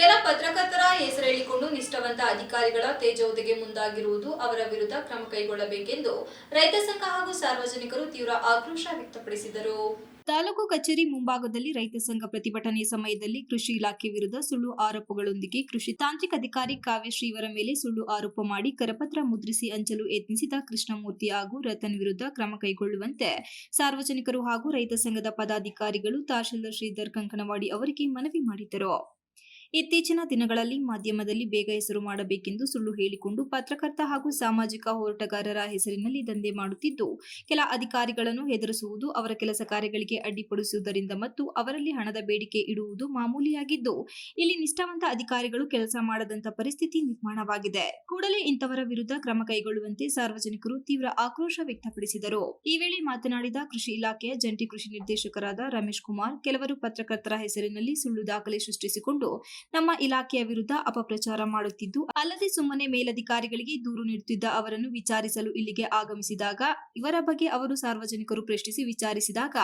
ಕೆಲ ಪತ್ರಕರ್ತರ ಹೆಸರೇಳಿಕೊಂಡು ನಿಷ್ಠಾವಂತ ಅಧಿಕಾರಿಗಳ ತೇಜೋದೆಗೆ ಮುಂದಾಗಿರುವುದು ಅವರ ವಿರುದ್ಧ ಕ್ರಮ ಕೈಗೊಳ್ಳಬೇಕೆಂದು ರೈತ ಸಂಘ ಹಾಗೂ ಸಾರ್ವಜನಿಕರು ತೀವ್ರ ಆಕ್ರೋಶ ವ್ಯಕ್ತಪಡಿಸಿದರು. ತಾಲೂಕು ಕಚೇರಿ ಮುಂಭಾಗದಲ್ಲಿ ರೈತ ಸಂಘ ಪ್ರತಿಭಟನೆ ಸಮಯದಲ್ಲಿ ಕೃಷಿ ಇಲಾಖೆ ವಿರುದ್ಧ ಸುಳ್ಳು ಆರೋಪಗಳೊಂದಿಗೆ ಕೃಷಿ ತಾಂತ್ರಿಕ ಅಧಿಕಾರಿ ಕಾವ್ಯಶ್ರೀವರ ಮೇಲೆ ಸುಳ್ಳು ಆರೋಪ ಮಾಡಿ ಕರಪತ್ರ ಮುದ್ರಿಸಿ ಹಂಚಲು ಯತ್ನಿಸಿದ ಕೃಷ್ಣಮೂರ್ತಿ ಹಾಗೂ ರತನ್ ವಿರುದ್ಧ ಕ್ರಮ ಕೈಗೊಳ್ಳುವಂತೆ ಸಾರ್ವಜನಿಕರು ಹಾಗೂ ರೈತ ಸಂಘದ ಪದಾಧಿಕಾರಿಗಳು ತಹಶೀಲ್ದಾರ್ ಶ್ರೀಧರ್ ಕಂಕನವಾಡಿ ಅವರಿಗೆ ಮನವಿ ಮಾಡಿದರು. ಇತ್ತೀಚಿನ ದಿನಗಳಲ್ಲಿ ಮಾಧ್ಯಮದಲ್ಲಿ ಬೇಗ ಹೆಸರು ಮಾಡಬೇಕೆಂದು ಸುಳ್ಳು ಹೇಳಿಕೊಂಡು ಪತ್ರಕರ್ತ ಹಾಗೂ ಸಾಮಾಜಿಕ ಹೋರಾಟಗಾರರ ಹೆಸರಿನಲ್ಲಿ ದಂಧೆ ಮಾಡುತ್ತಿದ್ದು, ಕೆಲ ಅಧಿಕಾರಿಗಳನ್ನು ಹೆದರಿಸುವುದು, ಅವರ ಕೆಲಸ ಕಾರ್ಯಗಳಿಗೆ ಅಡ್ಡಿಪಡಿಸುವುದರಿಂದ ಮತ್ತು ಅವರಲ್ಲಿ ಹಣದ ಬೇಡಿಕೆ ಇಡುವುದು ಮಾಮೂಲಿಯಾಗಿದ್ದು, ಇಲ್ಲಿ ನಿಷ್ಠಾವಂತ ಅಧಿಕಾರಿಗಳು ಕೆಲಸ ಮಾಡದಂತ ಪರಿಸ್ಥಿತಿ ನಿರ್ಮಾಣವಾಗಿದೆ. ಕೂಡಲೇ ಇಂಥವರ ವಿರುದ್ಧ ಕ್ರಮ ಕೈಗೊಳ್ಳುವಂತೆ ಸಾರ್ವಜನಿಕರು ತೀವ್ರ ಆಕ್ರೋಶ ವ್ಯಕ್ತಪಡಿಸಿದರು. ಈ ವೇಳೆ ಮಾತನಾಡಿದ ಕೃಷಿ ಇಲಾಖೆಯ ಜಂಟಿ ಕೃಷಿ ನಿರ್ದೇಶಕರಾದ ರಮೇಶ್ ಕುಮಾರ್, ಕೆಲವರು ಪತ್ರಕರ್ತರ ಹೆಸರಿನಲ್ಲಿ ಸುಳ್ಳು ದಾಖಲೆ ಸೃಷ್ಟಿಸಿಕೊಂಡು ನಮ್ಮ ಇಲಾಖೆಯ ವಿರುದ್ಧ ಅಪಪ್ರಚಾರ ಮಾಡುತ್ತಿದ್ದು ಅಲ್ಲದೆ ಸುಮ್ಮನೆ ಮೇಲಧಿಕಾರಿಗಳಿಗೆ ದೂರು ನೀಡುತ್ತಿದ್ದ ಅವರನ್ನು ವಿಚಾರಿಸಲು ಇಲ್ಲಿಗೆ ಆಗಮಿಸಿದಾಗ ಇವರ ಬಗ್ಗೆ ಅವರು ಸಾರ್ವಜನಿಕರು ಪ್ರಶ್ನಿಸಿ ವಿಚಾರಿಸಿದಾಗ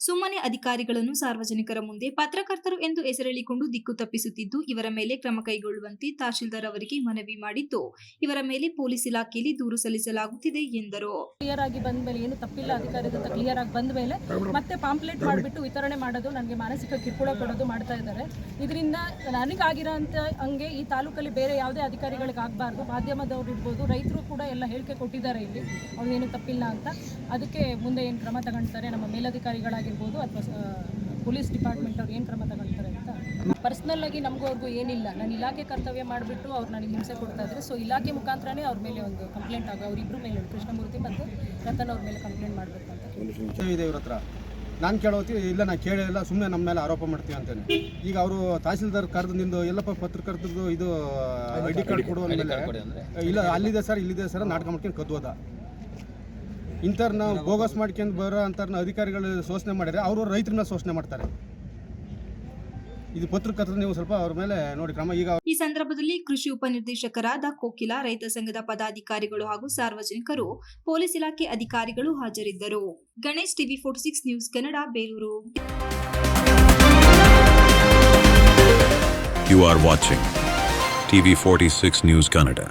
ಸುಮ್ಮನೆ ಅಧಿಕಾರಿಗಳನ್ನು ಸಾರ್ವಜನಿಕರ ಮುಂದೆ ಪತ್ರಕರ್ತರು ಎಂದು ಹೆಸರೇಳಿಕೊಂಡು ದಿಕ್ಕು ತಪ್ಪಿಸುತ್ತಿದ್ದು ಇವರ ಮೇಲೆ ಕ್ರಮ ಕೈಗೊಳ್ಳುವಂತೆ ತಹಶೀಲ್ದಾರ್ ಅವರಿಗೆ ಮನವಿ ಮಾಡಿದ್ದು ಇವರ ಮೇಲೆ ಪೊಲೀಸ್ ಇಲಾಖೆಯಲ್ಲಿ ದೂರು ಸಲ್ಲಿಸಲಾಗುತ್ತಿದೆ ಎಂದರು. ಕ್ಲಿಯರ್ ಆಗಿ ಬಂದ ಮೇಲೆ ಏನು ತಪ್ಪಿಲ್ಲ ಅಧಿಕಾರಿ ಕ್ಲಿಯರ್ ಆಗಿ ಬಂದ ಮೇಲೆ ಮತ್ತೆ ಪಾಂಪ್ಲೆಟ್ ಮಾಡಿಬಿಟ್ಟು ವಿತರಣೆ ಮಾಡೋದು ನನಗೆ ಮಾನಸಿಕ ಕಿರುಕುಳ ಕೊಡೋದು ಮಾಡ್ತಾ ಇದ್ದಾರೆ. ಇದರಿಂದ ನನಗಾಗಿರೋ ಅಂತ ಹಂಗೆ ಈ ತಾಲೂಕಲ್ಲಿ ಬೇರೆ ಯಾವುದೇ ಅಧಿಕಾರಿಗಳಿಗೆ ಆಗಬಾರ್ದು. ಮಾಧ್ಯಮದವ್ರು ಇರ್ಬೋದು, ರೈತರು ಕೂಡ ಎಲ್ಲ ಹೇಳಿಕೆ ಕೊಟ್ಟಿದ್ದಾರೆ ಇಲ್ಲಿ. ಅವ್ರಿಗೇನು ತಪ್ಪಿಲ್ಲ ಅಂತ. ಅದಕ್ಕೆ ಮುಂದೆ ಏನು ಕ್ರಮ ತಗೊಳ್ತಾರೆ? ನಮ್ಮ ಮೇಲಧಿಕಾರಿಗಳಾಗಿರ್ಬೋದು ಅಥವಾ ಪೊಲೀಸ್ ಡಿಪಾರ್ಟ್ಮೆಂಟ್ ಅವ್ರು ಏನು ಕ್ರಮ ತಗೊಳ್ತಾರೆ ಅಂತ. ಪರ್ಸ್ನಲ್ ಆಗಿ ನಮಗೂ ಅವ್ರಿಗೂ ಏನಿಲ್ಲ. ನಾನು ಇಲಾಖೆ ಕರ್ತವ್ಯ ಮಾಡಿಬಿಟ್ಟು ಅವ್ರು ನನಗೆ ಹಿಂಸೆ ಕೊಡ್ತಾ ಇದ್ದಾರೆ. ಸೊ ಇಲಾಖೆ ಮುಖಾಂತರನೇ ಅವ್ರ ಮೇಲೆ ಒಂದು ಕಂಪ್ಲೇಂಟ್ ಆಗ ಅವರಿಬ್ಬರು ಮೇಲೆ ಕೃಷ್ಣಮೂರ್ತಿ ಮತ್ತು ರತನ್ ಅವ್ರ ಮೇಲೆ ಕಂಪ್ಲೇಂಟ್ ಮಾಡಬೇಕು ಅಂತ. ನಾನು ಕೇಳೋತಿ ಇಲ್ಲ ನಾನು ಕೇಳಿಲ್ಲ ಸುಮ್ಮನೆ ನಮ್ಮ ಮೇಲೆ ಆರೋಪ ಮಾಡ್ತೀವಿ ಅಂತೇನೆ. ಈಗ ಅವರು ತಹಸೀಲ್ದಾರ್ ಕರೆದು ನಿಂದು ಎಲ್ಲಪ್ಪ ಪತ್ರಕರ್ತದ್ದು ಇದು ಐ ಡಿ ಕಾರ್ಡ್ ಕೊಡು ಅಂದಮೇಲೆ ಇಲ್ಲ ಅಲ್ಲಿದೆ ಸರ್ ಇಲ್ಲಿದೆ ಸರ್ ನಾಟಕ ಮಾಡ್ಕೊಂಡು ಕದ್ವದ. ಇಂಥವ್ರನ್ನ ಬೋಗಸ್ ಮಾಡ್ಕೊಂಡು ಬರೋ ಅಂತ ಅಧಿಕಾರಿಗಳು ಶೋಷಣೆ ಮಾಡಿದ್ರೆ ಅವರು ರೈತರನ್ನ ಶೋಷಣೆ ಮಾಡ್ತಾರೆ. ಇದು ಪತ್ರಕರ್ತರು ನೀವು ಸ್ವಲ್ಪ ಅವ್ರ ಮೇಲೆ ನೋಡಿ ಕ್ರಮ. ಈಗ ಈ ಸಂದರ್ಭದಲ್ಲಿ ಕೃಷಿ ಉಪನಿರ್ದೇಶಕರಾದ ಕೋಕಿಲ ರೈತ ಸಂಘದ ಪದಾಧಿಕಾರಿಗಳು ಹಾಗೂ ಸಾರ್ವಜನಿಕರು ಪೊಲೀಸ್ ಇಲಾಖೆ ಅಧಿಕಾರಿಗಳು ಹಾಜರಿದ್ದರು. Ganesh TV forty six news Kannada Belur. You are watching TV46 News Canada.